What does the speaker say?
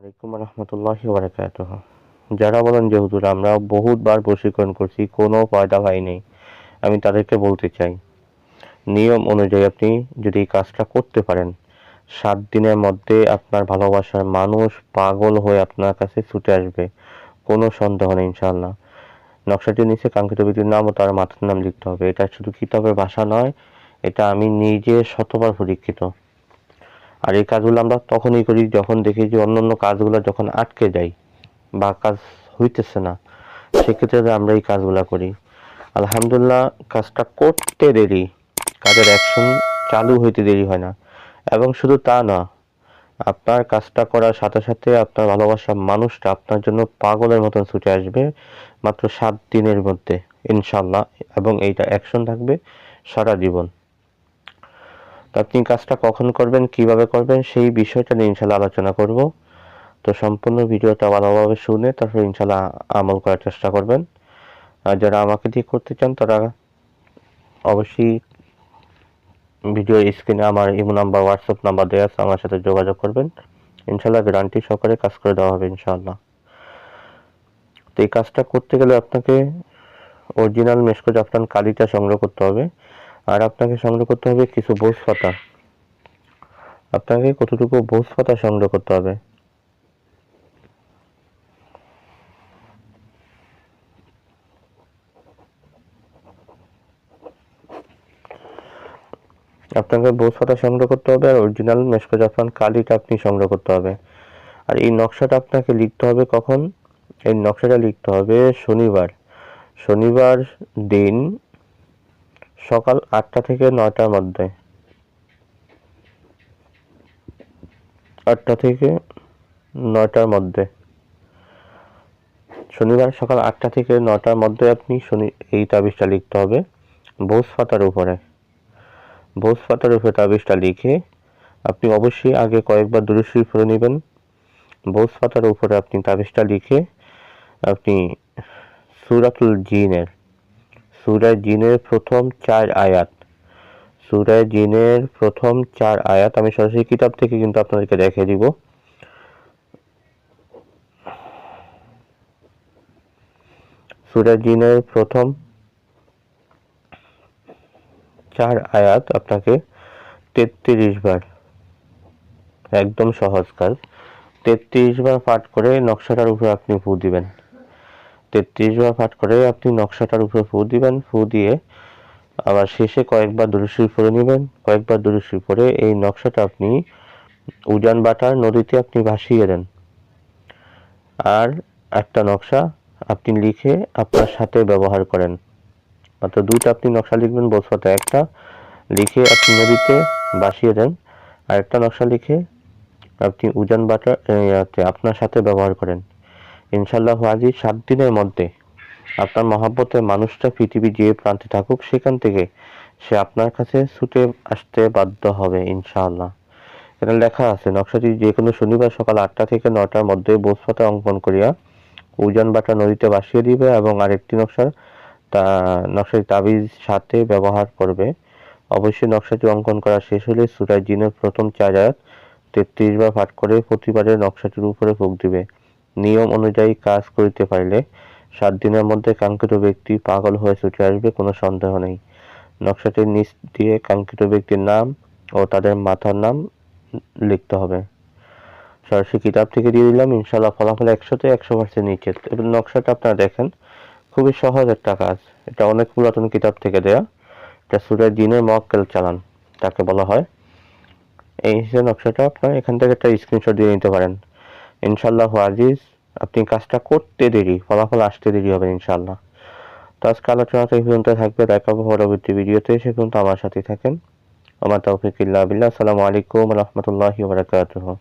আলাইকুম রহমতুল্লাহি যারা বলেন যে, হুজুর, আমরা বহুতবার প্রশিক্ষণ করছি, কোনো ফায়দা হয়নি। আমি তাদেরকে বলতে চাই, নিয়ম অনুযায়ী আপনি যদি এই কাজটা করতে পারেন, সাত দিনের মধ্যে আপনার ভালোবাসার মানুষ পাগল হয়ে আপনার কাছে ছুটে আসবে। কোনো সন্দেহ নেই ইনশাল্লাহ নকশাটির নিচে কাঙ্ক্ষিত ব্যক্তির নাম ও তার মাথার নাম লিখতে হবে। এটা শুধু কিতাবের ভাষা নয়, এটা আমি নিজে শতবার পরীক্ষিত। আর এই কাজগুলো আমরা তখনই করি যখন দেখি যে অন্য অন্য কাজগুলো যখন আটকে যায় বা কাজ হইতেছে না, সেক্ষেত্রে আমরা এই কাজগুলো করি। আলহামদুলিল্লাহ, কাজটা করতে দেরি, কাজের অ্যাকশন চালু হইতে দেরি হয় না। এবং শুধু তা না, আপনার কাজটা করার সাথে সাথে আপনার ভালোবাসার মানুষটা আপনার জন্য পাগলের মতন ছুটে আসবে মাত্র সাত দিনের মধ্যে ইনশাল্লাহ এবং এইটা অ্যাকশন থাকবে সারা জীবন। তো আপনি কাজটা কখন করবেন, কীভাবে করবেন, সেই বিষয়টা নিয়ে ইনশাল্লাহ আলোচনা করব। তো সম্পূর্ণ ভিডিওটা ভালোভাবে শুনে তারপর ইনশাল্লাহ আমল করার চেষ্টা করবেন। আর যারা আমাকে দিয়ে করতে চান, তারা অবশ্যই ভিডিও স্ক্রিনে আমার ইমো নাম্বার, হোয়াটসঅ্যাপ নাম্বার দেওয়া আছে, আমার সাথে যোগাযোগ করবেন। ইনশাল্লাহ গ্যারান্টি সহকারে কাজ করে দেওয়া হবে ইনশাআল্লাহ তো এই কাজটা করতে গেলে আপনাকে অরিজিনাল মেসকো জাফরান কালিটা সংগ্রহ করতে হবে। আর আপনাকে সংগ্রহ করতে হবে কিছু বোস পাতা। আপনাকে কতটুকু বোস পাতা সংগ্রহ করতে হবে? আপনাকে বোস পাতা সংগ্রহ করতে হবে আর অরিজিনাল মেসকো জাফরান কালিটা আপনি সংগ্রহ করতে হবে। আর এই নকশাটা আপনাকে লিখতে হবে কখন? এই নকশাটা লিখতে হবে শনিবার। শনিবার দিন সকাল আটটা থেকে নয়টার মধ্যে। আটটা থেকে নয়টার মধ্যে। শনিবার সকাল আটটা থেকে নটার মধ্যে আপনি শনি, এই তাবিজটা লিখতে হবে, বোস পাতার উপরে। বোস পাতার উপরে তাবিজটা লিখে আপনি অবশ্যই আগে কয়েকবার দুরুশ্রী পরে নেবেন। বোস পাতার উপরে আপনি তাবিজটা লিখে আপনি সুরাতুল জিনের সুরায় জিনের প্রথম চার আয়াত। সুরায় জিনের প্রথম চার আয়াত আমি সরাসরি কিতাব থেকে কিন্তু আপনাদেরকে দেখে দিব। সুরায় জিনের প্রথম চার আয়াত আপনাকে তেত্রিশ বার, একদম সহজ কাজ, তেত্রিশ বার পাঠ করে নকশাটার উপরে আপনি ফু দিবেন। তেত্রিশ বার পাঠ করে আপনি নকশাটার উপরে ফু দিবেন ফু দিয়ে আবার শেষে কয়েকবার দুরুশ্রী পরে নেবেন। কয়েকবার দুরুশ্রী পরে এই নকশাটা আপনি উজান বাটার নদীতে আপনি ভাসিয়ে দেন। আর একটা নকশা আপনি লিখে আপনার সাথে ব্যবহার করেন। মাত্র দুইটা আপনি নকশা লিখবেন বলতে একটা। লিখে আপনি নদীতে ভাসিয়ে দেন। আর একটা নকশা লিখে আপনি উজান বাটার আপনার সাথে ব্যবহার করেন। ইনশাল্লাহ আজি সাত দিনের মধ্যে আপনার মহাব্বতের মানুষটা পৃথিবী যে প্রান্তে থাকুক, সেখান থেকে সে আপনার কাছে ছুটে আসতে বাধ্য হবে, ইনশাআল্লাহ। এখানে লেখা আছে, নকশাটি যে কোনো শনিবার সকাল আটটা থেকে নটার মধ্যে বোসপাতা অঙ্কন করিয়া উজান বাটা নদীতে ভাসিয়ে দিবে এবং আরেকটি নকশা তা, নকশাটি তাবিজ সাথে ব্যবহার করবে। অবশ্যই নকশাটি অঙ্কন করা শেষ হলে সুরাই জিনের প্রথম চার আয়াত তেত্রিশ বার পাঠ করে প্রতিবারের নকশাটির উপরে ফুক দিবে। নিয়ম অনুযায়ী কাজ করিতে পারলে সাত দিনের মধ্যে কাঙ্ক্ষিত ব্যক্তি পাগল হয়ে ছুটে আসবে, কোনো সন্দেহ নেই। নকশাটির নিচ দিয়ে কাঙ্ক্ষিত ব্যক্তির নাম ও তাদের মাথার নাম লিখতে হবে। সরাসরি কিতাব থেকে দিয়ে দিলাম ইনশাল্লাহ ফলাফল একশোতে একশো পার্সেন্ট নিচে। নকশাটা আপনারা দেখেন, খুবই সহজ একটা কাজ। এটা অনেক পুরাতন কিতাব থেকে দেয়া। এটা সুরের দিনের মক্কেল চালান, তাকে বলা হয়। এই হিসেবে নকশাটা, আপনার এখান থেকে একটা স্ক্রিনশট দিয়ে নিতে পারেন। ইনশাল্লাহ আজিজ, আপনি কাজটা করতে দেরি, ফলাফল আসতে দেরি হবে ইনশাল্লাহ তো আজকে আলোচনাটা এই পর্যন্ত থাকবে, দেখাবো পরবর্তী ভিডিওতে, সে পর্যন্ত আমার সাথে থাকেন। আমার তৌফিক ইল্লা বিল্লাহ, আসসালামু আলাইকুম রহমতুল্লাহি বারাকাতুহু।